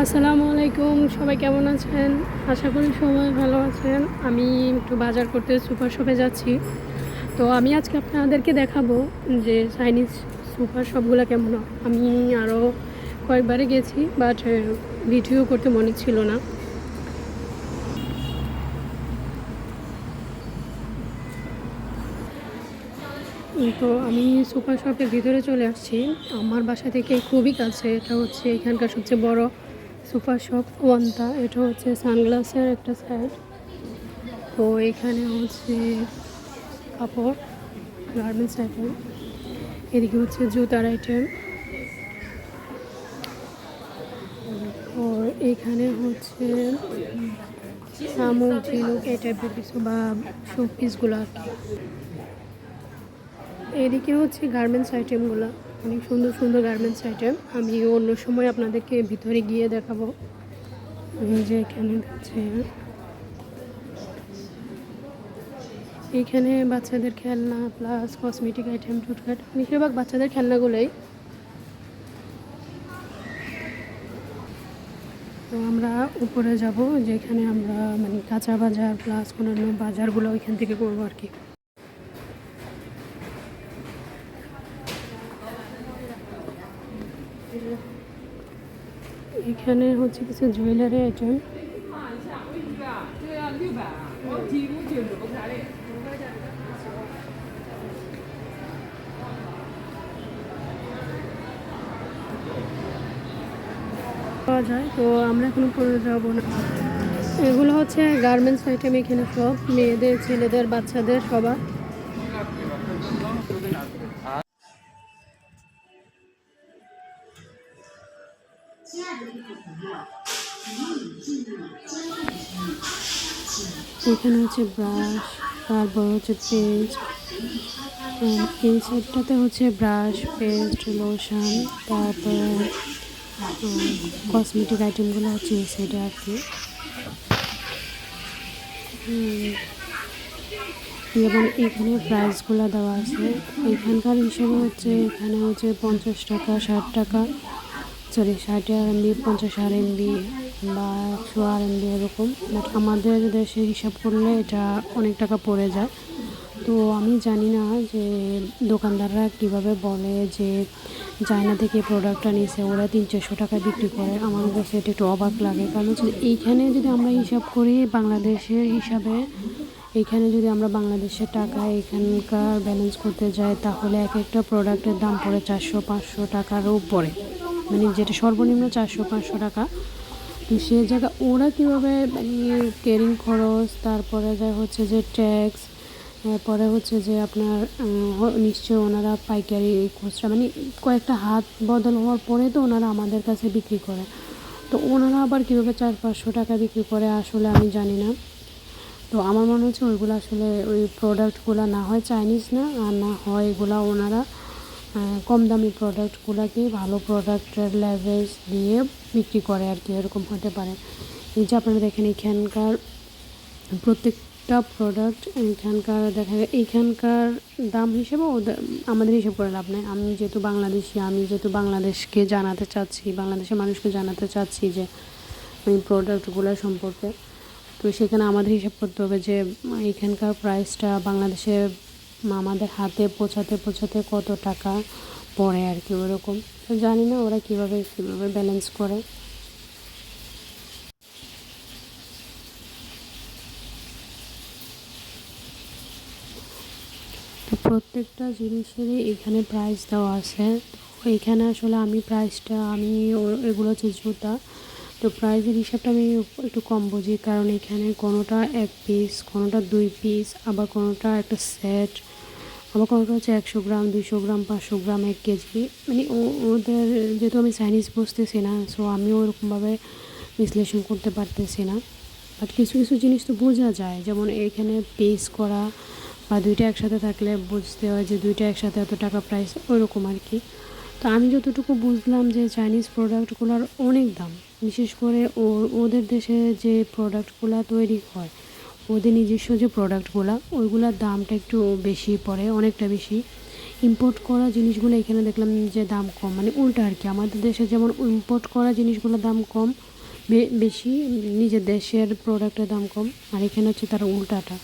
আসসালামু আলাইকুম, সবাই কেমন আছেন? আশা করি সবাই ভালো আছেন। আমি একটু বাজার করতে সুপার শপে যাচ্ছি। তো আমি আজকে আপনাদেরকে দেখাবো যে চাইনিজ সুপার শপগুলো কেমন। আমি আরও কয়েকবারে গেছি, বাট ভিডিও করতে মনে ছিল না। তো আমি সুপার শপের ভিতরে চলে আসছি। আমার বাসা থেকে খুবই কাছে, এটা হচ্ছে এখানকার সবচেয়ে বড় সুপার শপ ওয়ান্তা, এটা হচ্ছে সানগ্লাসের একটা সাইড তো এখানে হচ্ছে কাপড় গার্মেন্টস আইটেম এদিকে হচ্ছে জুতার আইটেম ও এখানে হচ্ছে শামুক ঝিনুক এই টাইপের কিছু বা শো পিসগুলো আর কি। এদিকে হচ্ছে গার্মেন্টস আইটেমগুলো অনেক সুন্দর সুন্দর গার্মেন্টস আইটেম আমি অন্য সময় আপনাদেরকে ভিতরে গিয়ে দেখাবো। যে এখানে হচ্ছে এইখানে বাচ্চাদের খেলনা প্লাস কসমেটিক আইটেম টুটকাট বেশিরভাগ বাচ্চাদের খেলনাগুলোই। তো আমরা উপরে যাব, যেখানে আমরা মানে কাঁচা বাজার প্লাস অন্যান্য বাজারগুলো ওইখান থেকে করব আর কি। এখানে হচ্ছে কিছু জুয়েলারি আইটেম পাওয়া যায়, তো আমরা এখন উপরে যাব না। এগুলো হচ্ছে গার্মেন্টস আইটেম এখানে সব। মেয়েদের, ছেলেদের, বাচ্চাদের, সবার। এখানে হচ্ছে ব্রাশ তারপর হচ্ছে পেস্ট এই সাইডটাতে হচ্ছে ব্রাশ পেস্ট লোশন তারপর কসমেটিক আইটেমগুলো হচ্ছে এই সাইডে আর কি। এবং এখানে প্রাইসগুলো দেওয়া আছে। এখানকার হিসেবে হচ্ছে এখানে হচ্ছে পঞ্চাশ টাকা, ষাট টাকা। সরি ষাট এমবি পঞ্চাশ আর এমবি বা একশো আর এমবি এরকম। বাট আমাদের দেশে হিসাব করলে এটা অনেক টাকা পড়ে যায়। তো আমি জানি না যে দোকানদাররা কীভাবে বলে যে চায়না থেকে প্রোডাক্টটা নিছে, ওরা তিন চারশো টাকা বিক্রি করে। আমার কাছে এটা একটু অবাক লাগে। কারণ হচ্ছে এইখানে যদি আমরা হিসাব করি বাংলাদেশের হিসাবে, এইখানে যদি আমরা বাংলাদেশের টাকা এখানকার ব্যালেন্স করতে যাই, তাহলে এক একটা প্রোডাক্টের দাম পড়ে চারশো, পাঁচশো টাকারও পড়ে মানে যেটা সর্বনিম্ন চারশো পাঁচশো টাকা। তো সে জায়গা ওরা কীভাবে মানে কেরিং খরচ, তারপরে যা হচ্ছে যে ট্যাক্স পরে হচ্ছে যে আপনার নিশ্চয় ওনারা পাইকারি খুচরা মানে কয়েকটা হাত বদল হওয়ার পরে তো ওনারা আমাদের কাছে বিক্রি করে। তো ওনারা আবার কীভাবে চার পাঁচশো টাকা বিক্রি করে আসলে আমি জানি না। তো আমার মনে হচ্ছে ওইগুলো আসলে ওই প্রোডাক্টগুলো না হয় চাইনিজ না, আর না হয় এগুলো ওনারা কম দামি প্রোডাক্টগুলোকে ভালো প্রোডাক্টের লেভেজ দিয়ে বিক্রি করে আর কি, এরকম হতে পারে। এই যে আপনারা দেখেন এখানকার প্রত্যেকটা প্রোডাক্ট এখানকার দেখা যায় এইখানকার দাম হিসেবে ওদের আমাদের হিসেব করে লাভ নেই। আমি যেহেতু বাংলাদেশি, আমি যেহেতু বাংলাদেশকে জানাতে চাচ্ছি, বাংলাদেশের মানুষকে জানাতে চাচ্ছি যে এই প্রোডাক্টগুলো সম্পর্কে, তো সেখানে আমাদের হিসাব করতে হবে যে এখানকার প্রাইসটা বাংলাদেশে আমাদের হাতে পৌঁছাতে পৌঁছাতে কত টাকা পড়ে আর কি ওরকম। তো জানি না ওরা কীভাবে কীভাবে ব্যালেন্স করে। প্রত্যেকটা জিনিসেরই এখানে প্রাইস দেওয়া আছে। এখানে আসলে আমি প্রাইসটা আমি এগুলো হচ্ছে জুতা। তো প্রাইসের হিসাবটা আমি একটু কম বুঝি, কারণ এখানে কোনোটা এক পিস কোনোটা দুই পিস আবার কোনোটা একটা সেট আবার কোনোটা হচ্ছে একশো গ্রাম দুশো গ্রাম, পাঁচশো গ্রাম, এক কেজি। মানে ওদের যেহেতু আমি চাইনিজ বুঝতেছি না সো আমিও ওরকমভাবে বিশ্লেষণ করতে পারতেছি না। বাট কিছু কিছু জিনিস তো বোঝা যায়, যেমন এখানে পিস করা বা দুইটা একসাথে থাকলে বুঝতে হয় যে দুইটা একসাথে এত টাকা প্রাইস ওইরকম আর কি। তো আমি যতটুকু বুঝলাম যে চাইনিজ প্রোডাক্টগুলোর অনেক দাম। বিশেষ করে ও, ওদের দেশে যে প্রোডাক্টগুলো তৈরি হয়, ওদের নিজস্ব যে প্রোডাক্টগুলো ওইগুলোর দামটা একটু বেশি পড়ে, অনেকটা বেশি। ইম্পোর্ট করা জিনিসগুলো এখানে দেখলাম যে দাম কম। মানে উল্টা আর কি, আমাদের দেশে যেমন ইম্পোর্ট করা জিনিসগুলোর দাম কম বেশি, নিজের দেশের প্রোডাক্টের দাম কম, আর এখানে হচ্ছে তার উল্টাটা।